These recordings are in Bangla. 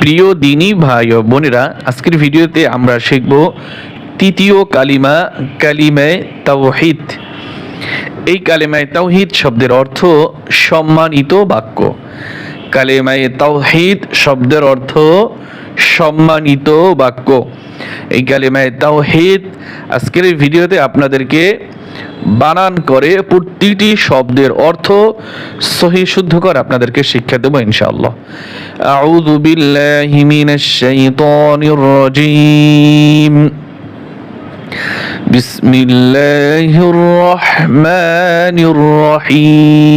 প্রিয় দিনী ভাই ও বোনেরা, আজকের ভিডিওতে আমরা শিখব তৃতীয় কালিমা কালিমায় তাওহিদ। এই কালেমায় তাওহিদ শব্দের অর্থ সম্মানিত বাক্য। কালেমায় তাওহিদ শব্দের অর্থ সম্মানিত বাক্য। এই কালেমায় তাওহিদ আজকের ভিডিওতে আপনাদেরকে বানান করে প্রতিটি শব্দের অর্থ সহি শুদ্ধ করে আপনাদেরকে শিক্ষা দেবো ইনশাআল্লাহ। بسم الله الرحمن الرحيم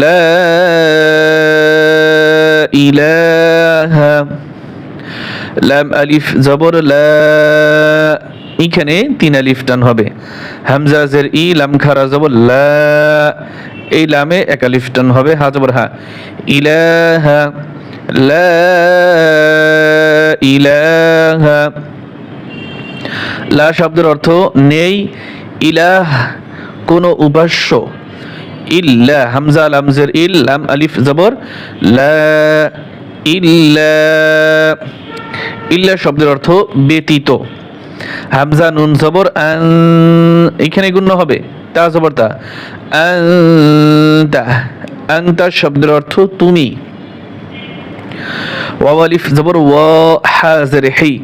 لا বিসমিল্লাহির রহমানির রহিম। زبر لا আলিফ, জবর লা এখানে তিন আলিফ টান হবে। হামজাজের ই লাম খারা যাব এই লামে এক আলিফ টান হবে, হা জবর হা। ইলাহা, লা ইলাহা। লা শব্দের অর্থ নেই, ইলাহ, কোনো উপাস্য। ইল্লা, হামজা, লামজের ইল লাম, আলিফ, জবর, লা ইল্লা। ইল্লা শব্দের অর্থ ব্যতীত। হামজা নুন জবর এখানে গুণ্য হবে। তা জবর তা। আনতা শব্দের অর্থ তুমি। ওয়াও আলিফ জবর হাজের হেই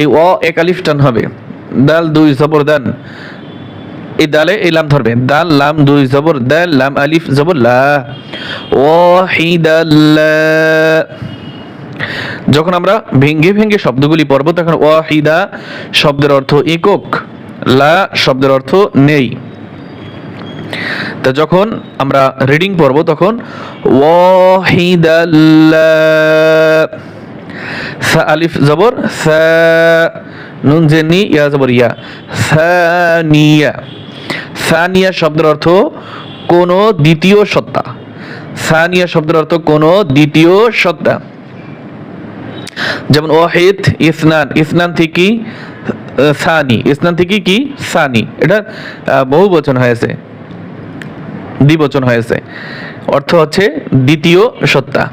এই ও এক আলিফ টান হবে। দাল দুই জবর দান। এই দালে এই লাম ধরবে। দাল, লাম দুই জবর, দাল, লাম আলিফ জবর, লা। ওয়াহিদাল্লা। যখন আমরা ভেঙ্গে ভেঙ্গে শব্দগুলি পড়ব, তখন ওয়াহিদা শব্দের অর্থ একক, লা শব্দের অর্থ নেই। তা যখন আমরা রিডিং পড়ব, তখন সা আলিফ জবর, সা, নুন, জেনি ইয়া জবর, ইয়া, সানিয়া। সানিয়া শব্দের অর্থ কোন দ্বিতীয় সত্তা। সানিয়া শব্দের অর্থ কোন দ্বিতীয় সত্তা। যেমন ওয়াহিদ, ইসনান ইসনান থেকে সানি, ইসনান থেকে কি? সানি। এটা বহু বচন হয়েছে। দ্বিবচন হয়েছে। অর্থ হচ্ছে দ্বিতীয় সত্তা।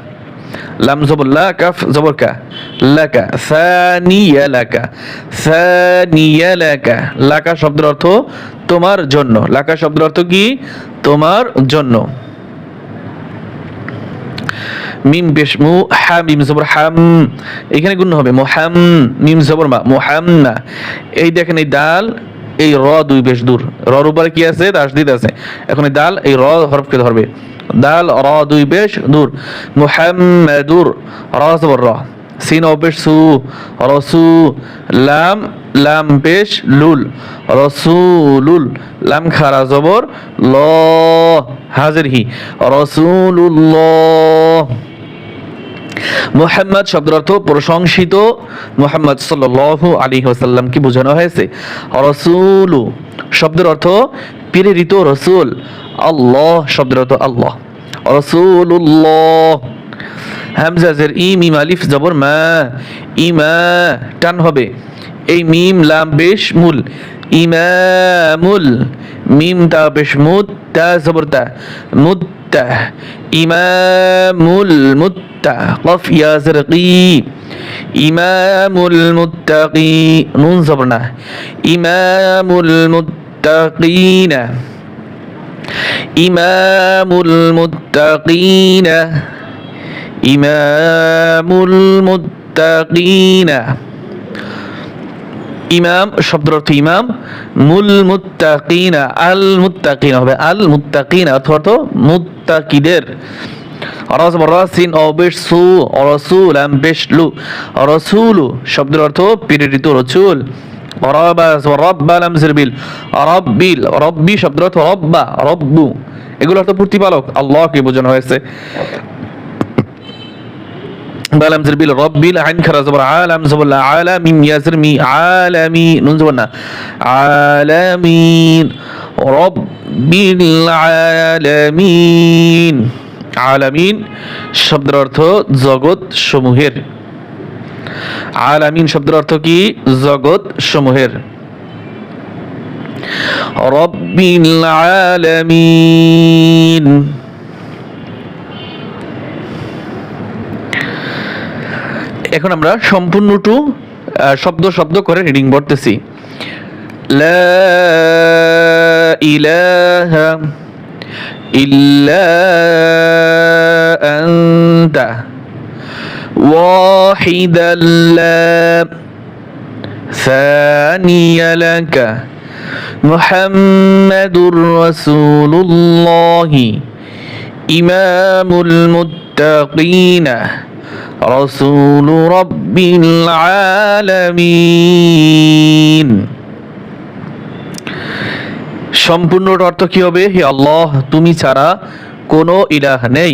লাম জবর লা, কাফ জবর কা। লাকা, সানিয়া লাকা। সানিয়া লাকা। লাকা শব্দের অর্থ তোমার জন্য। লাকা শব্দের অর্থ কি? তোমার জন্য। মিম পেশ মু হা, মিম জবর হাম। এখানে গুণ হবে মোহাম মিম জবর মা মোহাম্মা এই দেখেন এই দাল, এই র দুই বেশ দূর। রর উপরে কি আছে? তাসদিদ আছে। এখন এই দাল, এই র হরফকে ধরবে। দাল, র দুই বেশ দূর। মুহাম্মাদুর র জবর র। সিন ও পেশ সু রসু লাম লাম পেশ লুল, রসুলুল, লাম খারা জবর, ল, হাজির হি, রসুলুল্লাহ। মোহাম্মদ শব্দের অর্থ প্রশংসিত। মোহাম্মদ সাল্লাল্লাহু আলী ওসাল্লামকে বোঝানো হয়েছে? রসুলু শব্দের অর্থ প্রেরিত রসুল। আল্লাহ শব্দের অর্থ আল্লাহ। রসুল্লাহ হামজাজের ই মিম আলিফ জবর মা ইমা টান হবে। এই মিম লাম বেশ মূল ইমামুল মিম তা বেশ মুদ তা জবর তা মুত্তা ইমামুল মুত্তা কফ ইয়া জরকি ইমামুল মুত্তাকি নুন জবর না ইমামুল মুত্তাকিনা ইমামুল মুত্তাকিনা ইমামুল মুত্তাকিনা। ইমাম, শব্দের অর্থ ইমাম। মুল মুত্তাকিনা, আল মুত্তাকিনা হবে। আল মুত্তাকিনা অর্থ মুত্তাকিদের। রস রাসিন অবেশ সু রসুল আম বেশ লু রসুলু শব্দের অর্থ প্রেরিত রসুল। রবাস রব্বা লাম জিরবিল রব্বিল, রব্বি শব্দের অর্থ রব্বা, রব্বু। এগুলো অর্থ প্রতিপালক। আল্লাহকে বোঝানো হয়েছে। বালাম জের বিল রব্বিল আইন খারা জবর আলাম জবুল্লাহ আলামিন ইয়াজের মি, আলামিন, নুন জবর না, আলামিন, রব্বিল আলামিন আলামিন শব্দের অর্থ জগৎ সমূহের। আলামিন শব্দের অর্থ কি? জগৎ সমূহের। রব্বিল আলামিন। এখন আমরা সম্পূর্ণটু আহ, শব্দ শব্দ করে রিডিং পড়তেছি লা ইলাহা ইল্লা আনতা واحدا لا ثاني لك محمد رسول الله إمام المتقين رسول رب العالمين সম্পূর্ণ অর্থ কি হবে হে আল্লাহ তুমি ছাড়া কোনো ইলাহ নেই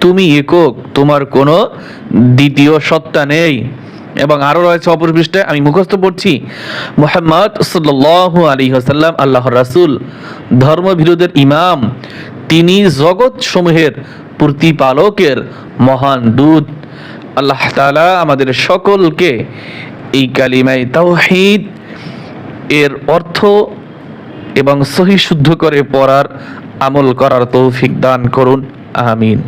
তুমি একক তোমার কোনো দ্বিতীয় সত্তা নেই এবং আরও রয়েছে অপর পৃষ্ঠে আমি মুখস্থ পড়ছি মোহাম্মদ সাল্লাল্লাহু আলী হাসাল্লাম আল্লাহর রাসূল ধর্মবিরোধের ইমাম তিনি জগৎ সমূহের প্রতিপালকের মহান দূত আল্লাহ তালা আমাদের সকলকে এই কালিমাই তাওহিদ, এর অর্থ এবং সহি শুদ্ধ করে পড়ার আমল করার তৌফিক দান করুন, আমিন।